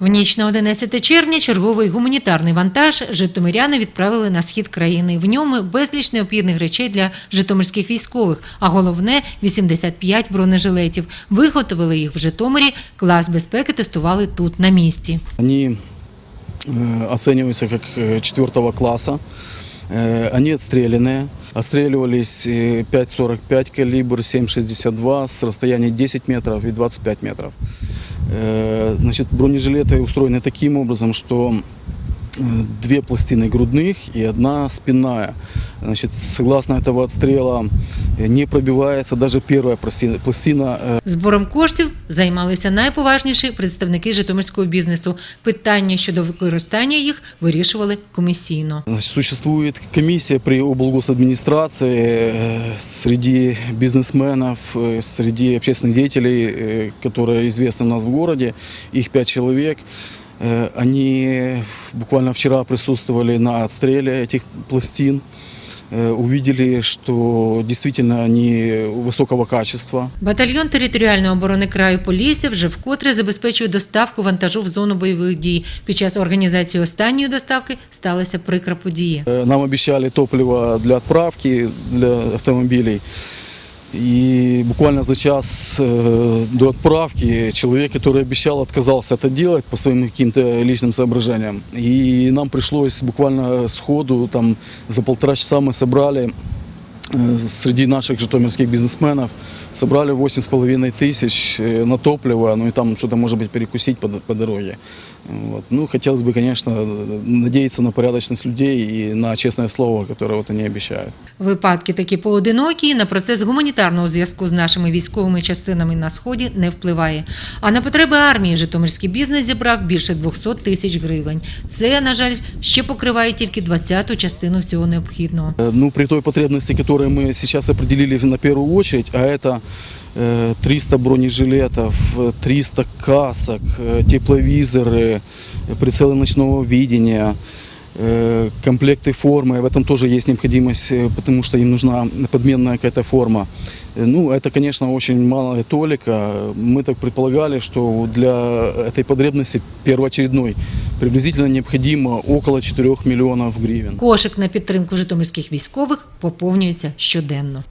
В ніч на 11 червня черговий гуманітарний вантаж житомиряни відправили на схід країни. В ньому безліч необхідних речей для житомирських військових, а головне – 85 бронежилетів. Виготовили їх в Житомирі, клас безпеки тестували тут, на місці. Они э, оцениваются как э, четвертого класса. Э, Они отстрелянные. Отстреливались э, 5,45 калибр, 7,62 с расстояния 10 метров и 25 метров. Э, Значит, бронежилеты устроены таким образом, что э, две пластины грудных и одна спинная. Значит, согласно этого отстрела э, не пробивается даже первая пластина, пластина э, Збором коштів займалися найповажніші представники житомирського бізнесу. Питання щодо використання їх вирішували комісійно. Значит, существует комиссия при облгосадминистрации э, среди бизнесменов, э, среди общественных деятелей, э, которые известны у нас в городе. Их пять человек. Э, Они буквально вчера присутствовали на отстреле этих пластин. Э, Увидели, что действительно они высокого качества. Батальйон територіальної оборони краю Полісся вже вкотре забезпечує доставку вантажу в зону бойових дій. Під час організації останньої доставки сталася прикра подія. Э, Нам обещали топливо для отправки для автомобилей. И буквально за час э, до отправки человек, который обещал, отказался это делать по своим каким-то личным соображениям. И нам пришлось буквально сходу, там, за полтора часа мы собрали э, среди наших житомирских бизнесменов, собрали 8,5 тысяч э, на топливо, ну и там что-то, может быть, перекусить по, д- по дороге. Вот. Ну, хотелось бы, конечно, надеяться на порядочность людей и на честное слово, которое вот они обещают. Випадки такі поодинокі на процес гуманітарного зв'язку з нашими військовими частинами на сході не впливає. А на потреби армії житомирський бізнес зібрав більше 200 тисяч гривень. Це, на жаль, ще покриває тільки 20-ту частину всього необхідного. Э, Ну, при той потребности, которую мы сейчас определили на первую очередь, а это э, 300 бронежилетов, э, 300 касок, э, тепловизоры, э, прицелы ночного видения, э, комплекты формы. В этом тоже есть необходимость, э, потому что им нужна подменная какая-то форма. Э, Ну, это, конечно, очень малая толика. Мы так предполагали, что для этой потребности первоочередной приблизительно необходимо около 4 миллионов гривен. Кошик на підтримку житомирських військових поповнюється щоденно.